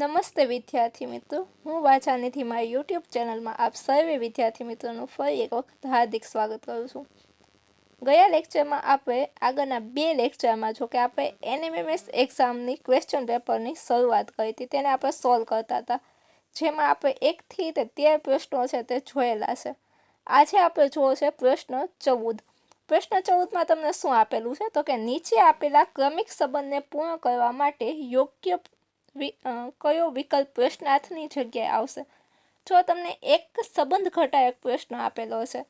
નમસ્તે વિદ્યાર્થી મિત્રો. હું વાચાનીથી મારી યુટ્યુબ ચેનલમાં આપ સર્વે વિદ્યાર્થી મિત્રોનું ફરી એક વખત હાર્દિક સ્વાગત કરું છું. ગયા લેક્ચરમાં આપણે આગળના બે લેક્ચરમાં જો કે આપણે એનએમએમએસ એક્ઝામની ક્વેશ્ચન પેપરની શરૂઆત કરી હતી, તેને આપણે સોલ્વ કરતા હતા. જેમાં આપણે એકથી તે તેર પ્રશ્નો છે તે જોયેલા છે. આજે આપણે જોવો છે પ્રશ્ન ચૌદ. પ્રશ્ન ચૌદમાં તમને શું આપેલું છે? તો કે નીચે આપેલા ક્રમિક સંબંધને પૂર્ણ કરવા માટે યોગ્ય કયો વિકલ્પ પ્રશ્નાર્થની જગ્યાએ આવશે? જો તમને એક સંબંધ ઘટાયક પ્રશ્ન આપેલો છે,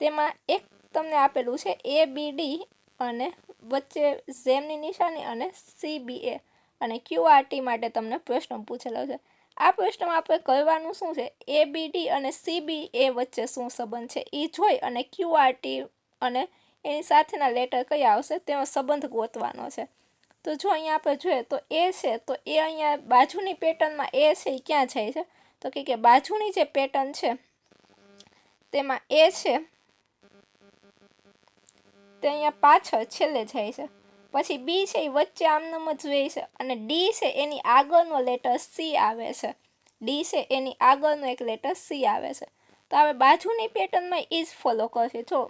તેમાં એક તમને આપેલું છે એ બી ડી અને વચ્ચે ઝેમની નિશાની અને સી બી એ અને ક્યુ આર ટી માટે તમને પ્રશ્ન પૂછેલો છે. આ પ્રશ્નમાં આપણે કરવાનું શું છે? એ બી ડી અને સી બી એ વચ્ચે શું સંબંધ છે? એ જોઈ અને ક્યુ આર ટી અને એની સાથેના લેટર કયા આવશે? તેનો સંબંધ ગોતવાનો છે. તો જો અહીંયા આપણે જોઈએ તો એ છે, તો એ અહીંયા બાજુની પેટર્નમાં એ છે એ ક્યાં જાય છે? તો કે કે બાજુની જે પેટર્ન છે, તેમાં એ છે, તે અહીંયા પાછળ છેલ્લે જાય છે. પછી બી છે એ વચ્ચે આમનામ જ રહે છે અને ડી છે એની આગળનો લેટર સી આવે છે. ડી છે એની આગળનો એક લેટર સી આવે છે. તો હવે બાજુની પેટર્નમાં એ જ ફોલો કરશે. જો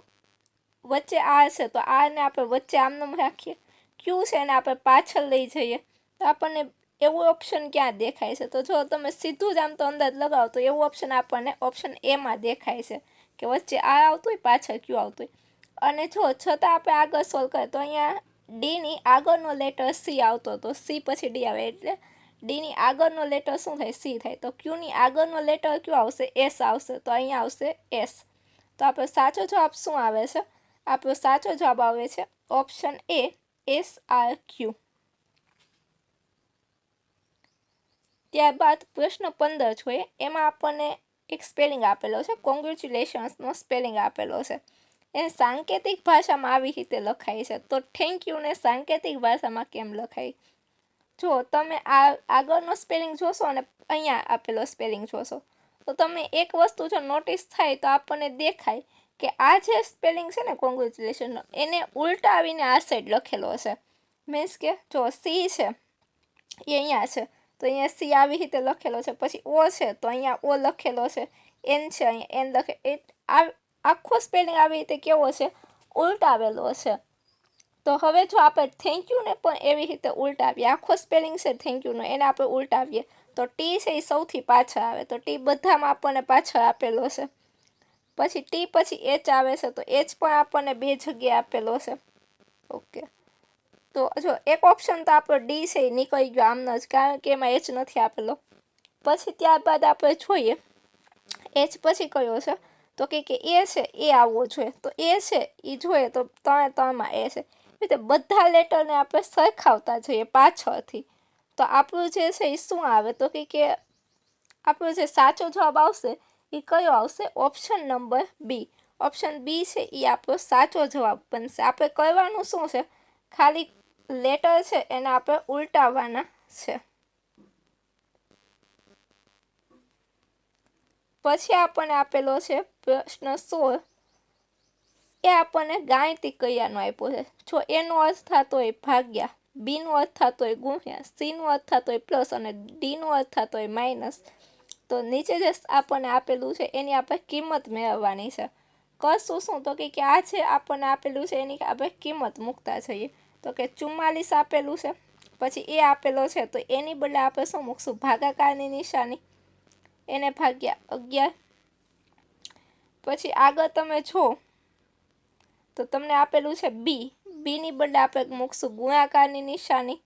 વચ્ચે આ છે તો આને આપણે વચ્ચે આમનામ રાખીએ. ક્યુ છે એને આપણે પાછળ લઈ જઈએ? તો આપણને એવું ઓપ્શન ક્યાં દેખાય છે? તો જો તમે સીધું જ આમ તો અંદાજ લગાવો, તો એવું ઓપ્શન આપણને ઓપ્શન એમાં દેખાય છે કે વચ્ચે આ આવતું હોય, પાછળ ક્યુ આવતું હોય. અને જો છતાં આપણે આગળ સોલ્વ કરીએ, તો અહીંયા ડીની આગળનો લેટર સી આવતો તો સી પછી ડી આવે એટલે ડીની આગળનો લેટર શું થાય? સી થાય. તો ક્યુની આગળનો લેટર ક્યુ આવશે? એસ આવશે. તો અહીંયા આવશે એસ તો આપણો સાચો જવાબ શું આવે છે? આપણો સાચો જવાબ આવે છે option A S R Q ત્યારબાદ પ્રશ્ન પંદર જોઈએ એમાં આપણને એક સ્પેલિંગ આપેલો છે. કોંગ્રેચ્યુલેશન્સનો સ્પેલિંગ આપેલો છે. એને સાંકેતિક ભાષામાં આવી રીતે લખાય છે. તો થેન્ક યુને સાંકેતિક ભાષામાં કેમ લખાય? જો તમે આ આગળનો સ્પેલિંગ જોશો અને અહીંયા આપેલો સ્પેલિંગ જોશો. તો તમે એક વસ્તુ જો નોટિસ થાય તો આપણને દેખાય કે આ જે સ્પેલિંગ છે ને કોંગ્રેચ્યુલેશનનો એને ઉલટાવીને આ સાઈડ લખેલો છે મીન્સ કે જો સી છે, એ અહીંયા છે, તો અહીંયા સી આવી રીતે લખેલો છે, પછી ઓ છે, તો અહીંયા ઓ લખેલો છે એન છે, અહીંયા એન લખે, એ આખો સ્પેલિંગ આવી રીતે કેવો છે ઉલટાવેલો છે તો હવે જો આપણે થેન્ક યુને પણ એવી રીતે ઉલટાવીએ આખો સ્પેલિંગ છે થેન્ક યુનો એને આપણે ઉલટાવીએ તો ટી છે એ સૌથી પાછળ આવે, તો ટી બધામાં આપણને પાછળ આપેલો છે પછી ટી પછી એચ આવે છે, તો એચ પણ આપણને બે જગ્યાએ આપેલો છે. ઓકે. તો જો એક ઓપ્શન તો આપણો ડી છે, એ નીકળી ગયો આમનો જ, કારણ કે એમાં એચ નથી આપેલો. પછી ત્યારબાદ આપણે જોઈએ એચ પછી કયો છે? તો કે કે એ છે, એ આવવો જોઈએ. તો એ છે, એ જોઈએ, તો ત્રણે ત્રણમાં એ છે. એટલે બધા લેટરને આપણે સરખાવતા જઈએ પાછળથી. તો આપણું જે છે, એ શું આવે? તો કે કે આપણો જે સાચો જવાબ આવશે એ કયો આવશે? Option number B option B છે એ આપણો સાચો જવાબ બનશે. આપણે કહેવાનું શું છે? ખાલી લેટર છે, એને આપણે ઉલટાવવાના છે. પછી આપણને આપેલો છે પ્રશ્ન સોળ. એ આપણને ગાણિતિક કયાનો આપ્યો છે. જો એનો અર્થ થતો હોય ભાગ્યા, બીનો અર્થ થતો હોય ગુણ્યા, સીનો અર્થ થતો હોય પ્લસ અને ડીનો અર્થ થતો હોય માઇનસ તો નીચે જે આપણને આપેલું છે, એની આપણે કિંમત મેળવવાની છે. કરશું શું? તો કે આ છે આપણને આપેલું છે, એની આપણે કિંમત મૂકતા જઈએ. તો કે ચુમ્માલીસ આપેલું છે, પછી એ આપેલો છે, તો એની બદલે આપણે શું મૂકશું? ભાગાકારની નિશાની. એને ભાગ્યા અગિયાર. પછી આગળ તમે છો તો તમને આપેલું છે બી. બીની બદલે આપણે મૂકશું ગુણાકારની નિશાની.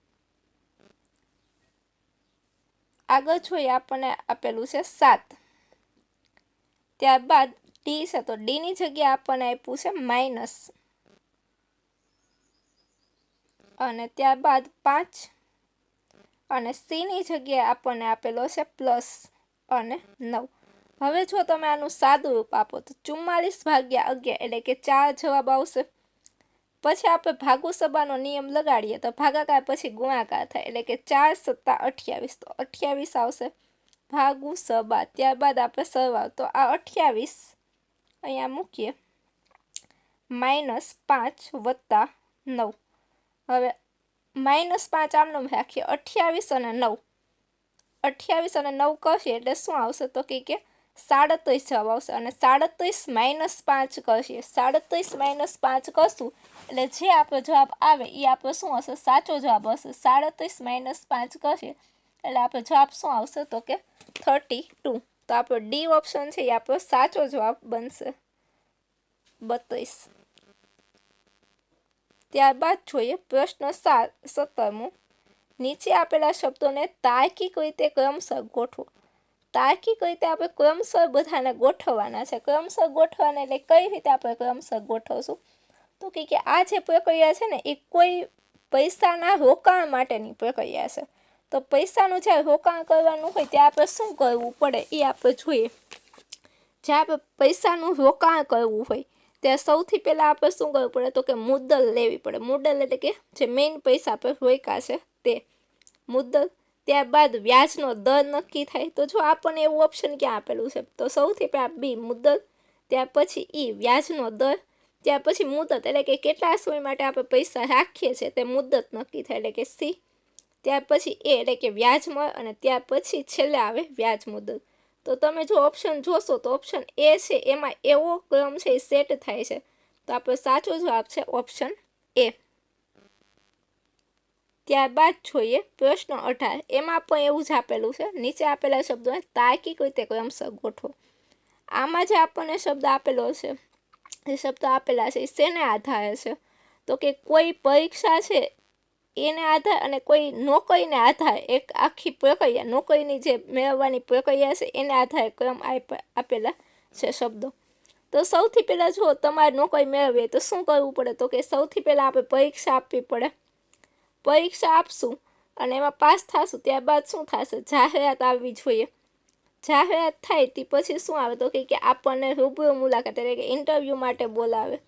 આગળ જોઈએ આપણને આપેલું છે સાત. ત્યારબાદ ડી છે તો ડીની જગ્યાએ આપણને આપ્યું છે માઇનસ અને ત્યારબાદ પાંચ. અને સીની જગ્યાએ આપણને આપેલો છે પ્લસ અને નવ. હવે જો તમે આનું સાદું રૂપ આપો તો ચુમ્માલીસ ભાગ્યા અગિયાર એટલે કે ચાર જવાબ આવશે. પછી આપણે ભાગુ સભાનો નિયમ લગાડીએ તો ભાગાકાર પછી ગુણાકાર થાય. એટલે કે ચાર સત્તા અઠ્યાવીસ. તો અઠ્યાવીસ આવશે. ભાગુ સભા. ત્યારબાદ આપણે સરવાળ. તો આ અઠ્યાવીસ અહીંયા મૂકીએ. માઇનસ પાંચ વત્તા નવ. હવે માઇનસ પાંચ આમનો રાખીએ. અઠ્યાવીસ અને નવ. અઠ્યાવીસ અને નવ કરશે એટલે શું આવશે તો કે સાડત્રીસ જવાબ આવશે અને સાડત્રીસ માઇનસ પાંચ કરશે. સાડત્રીસ માઇનસ પાંચ કરશું એટલે જે આપણો જવાબ આવે એ આપણો શું હશે? સાચો જવાબ હશે. સાડત્રીસ માઇનસ પાંચ કરશે એટલે આપણો જવાબ શું આવશે? તો કે થર્ટી ટુ. તો આપણો ડી ઓપ્શન છે એ આપણો સાચો જવાબ બનશે. બત્રીસ. ત્યારબાદ જોઈએ પ્રશ્ન સાત સત્તરમું. નીચે આપેલા શબ્દોને તાર્કિક રીતે ક્રમશ ગોઠવો. તાર્કિક રીતે આપણે ક્રમશઃ બધાને ગોઠવવાના છે. ક્રમશઃ ગોઠવવાના એટલે કઈ રીતે આપણે ક્રમશઃ ગોઠવશું? તો કે આ જે પ્રક્રિયા છે ને, એ કોઈ પૈસાના રોકાણ માટેની પ્રક્રિયા છે. તો પૈસાનું જ્યારે રોકાણ કરવાનું હોય ત્યાં આપણે શું કરવું પડે એ આપણે જોઈએ. જ્યાં આપણે પૈસાનું રોકાણ કરવું હોય ત્યાં સૌથી પહેલાં આપણે શું કરવું પડે? તો કે મુદ્દલ લેવી પડે. મુદ્દલ એટલે કે જે મેઇન પૈસા આપણે રોક્યા છે તે. મુદ્દલ ત્યારબાદ વ્યાજનો દર નક્કી થાય. તો જો આપણને એવું ઓપ્શન ક્યાં આપેલું છે? તો સૌથી પહેલાં બી મુદ્દલ ત્યાર પછી ઈ વ્યાજનો દર. ત્યાર પછી મુદત, એટલે કે કેટલા સમય માટે આપણે પૈસા રાખીએ છીએ તે મુદત નક્કી થાય, એટલે કે સી ત્યાર પછી એ એટલે કે વ્યાજ મળે અને ત્યાર પછી છેલ્લે આવે વ્યાજ મુદત. તો તમે જો ઓપ્શન જોશો, તો ઓપ્શન એ છે, એમાં એવો ક્રમ છે, એ સેટ થાય છે. તો આપણો સાચો જવાબ છે ઓપ્શન એ ત્યારબાદ જોઈએ. પ્રશ્ન અઢાર. એમાં પણ એવું જ આપેલું છે. નીચે આપેલા શબ્દોને તાર્કિક રીતે ક્રમશર ગોઠવો આમાં જે આપણને શબ્દ આપેલો છે એ શબ્દ આપેલા છે શેને આધારે છે? તો કે કોઈ પરીક્ષા છે એને આધાર અને કોઈ નોકરીને આધારે એક આખી પ્રક્રિયા, નોકરીની જે મેળવવાની પ્રક્રિયા છે, એને આધારે ક્રમ આપેલા છે શબ્દો. તો સૌથી પહેલાં જો તમારે નોકરી મેળવીએ તો શું કરવું પડે? તો કે સૌથી પહેલાં આપણે પરીક્ષા આપવી પડે. પરીક્ષા આપશું અને એમાં પાસ થશું, ત્યારબાદ શું થશે? જાહેરાત આવવી જોઈએ. જાહેરાત થાય તે પછી શું આવે? તો કે આપણને રૂબરૂ મુલાકાત એટલે કે ઇન્ટરવ્યૂ માટે બોલાવે.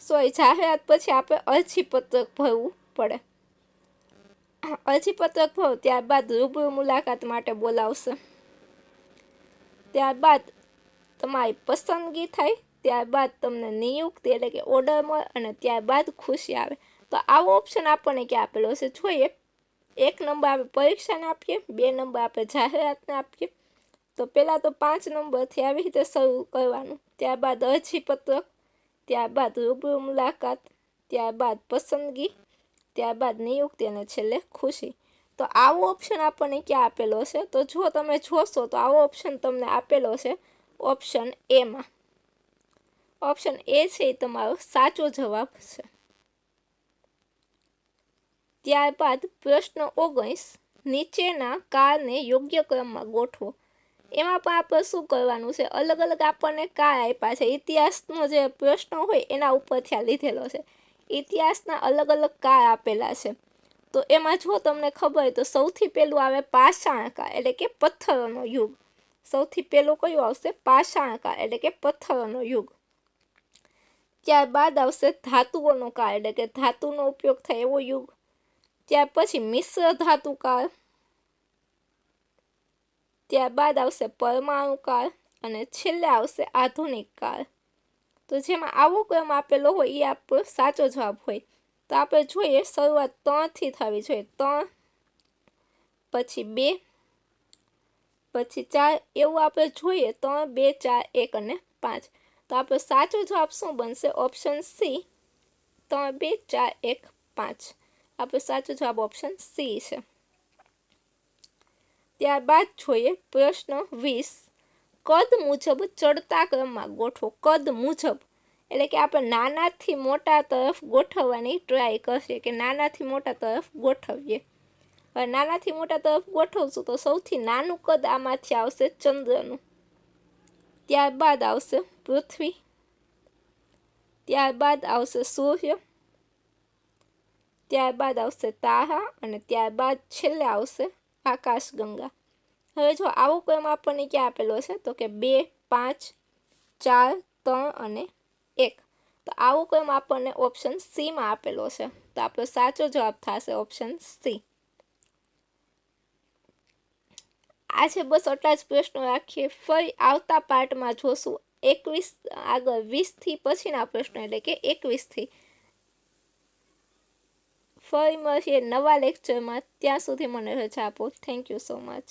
સોરી જાહેરાત પછી આપણે અરજીપત્રક ભરવું પડે. અરજીપત્રક ભરો, ત્યારબાદ રૂબરૂ મુલાકાત માટે બોલાવશે. ત્યારબાદ તમારી પસંદગી થાય, ત્યારબાદ તમને નિયુક્તિ એટલે કે ઓર્ડર મળે અને ત્યારબાદ ખુશી આવે. તો આવો ઓપ્શન આપણને ક્યાં આપેલો છે જોઈએ એક નંબર આપણે પરીક્ષાને આપીએ, બે નંબર આપણે જાહેરાતને આપીએ. તો પહેલાં તો પાંચ નંબરથી આવી રીતે શરૂ કરવાનું. ત્યારબાદ અરજીપત્રક ત્યારબાદ રૂબરૂ મુલાકાત, ત્યારબાદ પસંદગી, ત્યારબાદ નિયુક્તિ અને છેલ્લે ખુશી. તો આવો ઓપ્શન આપણને ક્યાં આપેલો છે તો જો તમે જોશો તો આવો ઓપ્શન તમને આપેલો છે ઓપ્શન એમાં ઓપ્શન એ છે એ તમારો સાચો જવાબ છે. ત્યારબાદ પ્રશ્ન ઓગણીસ, નીચેના કારને યોગ્ય ક્રમમાં ગોઠવો. એમાં પણ આપણે શું કરવાનું છે? અલગ અલગ આપણને કાર આપ્યા છે. ઇતિહાસનો જે પ્રશ્ન હોય એના ઉપરથી આ લીધેલો છે. ઇતિહાસના અલગ અલગ કાર આપેલા છે. તો એમાં જો તમને ખબર હોય તો સૌથી પહેલું આવે પાષાણકા એટલે કે પથ્થરોનો યુગ. સૌથી પહેલું કયો આવશે? પાષાણ કાળ એટલે કે પથ્થરોનો યુગ. ત્યારબાદ આવશે ધાતુઓનો કાળ એટલે કે ધાતુનો ઉપયોગ થાય એવો યુગ. ત્યાર પછી મિશ્ર ધાતુ કાળ, ત્યારબાદ આવશે પરમાણુ કાળ અને છેલ્લે આવશે આધુનિક કાળ. તો જેમાં આવો ક્રમ આપેલો હોય એ આપણો સાચો જવાબ હોય. તો આપણે જોઈએ શરૂઆત ત્રણથી થવી જોઈએ. ત્રણ, પછી બે, પછી ચાર, એવું આપણે જોઈએ ત્રણ, બે, ચાર, એક અને પાંચ. તો આપણો સાચો જવાબ શું બનશે? ઓપ્શન સી, ત્રણ, બે, ચાર, એક, પાંચ. આપણો સાચો જવાબ ઓપ્શન સી છે. ત્યારબાદ જોઈએ પ્રશ્ન વીસ. કદ મુજબ ચડતા ક્રમમાં ગોઠવો. કદ મુજબ. એટલે કે આપણે નાનાથી મોટા તરફ ગોઠવવાની ટ્રાય કરીએ કે નાનાથી મોટા તરફ ગોઠવીએ. હવે નાનાથી મોટા તરફ ગોઠવશું તો સૌથી નાનું કદ આમાંથી આવશે ચંદ્રનું. ત્યારબાદ આવશે પૃથ્વી. ત્યારબાદ આવશે સૂર્ય. ત્યારબાદ આવશે તારા અને ત્યારબાદ છેલ્લે આવશે આકાશગંગા. હવે જો આવો ક્રમ આપણને ક્યાં આપેલો છે તો કે બે, પાંચ, ચાર, ત્રણ અને એક. તો આવો ક્રમ આપણને ઓપ્શન સીમાં આપેલો છે તો આપણો સાચો જવાબ થશે ઓપ્શન સી. આજે બસ આટલા જ પ્રશ્નો રાખીએ. ફરી આવતા પાર્ટમાં જોશું. એકવીસ, આગળ વીસથી પછીના પ્રશ્નો એટલે કે એકવીસથી. ફરી મળશે નવા લેક્ચરમાં ત્યાં સુધી મને રજા આપો. Thank you so much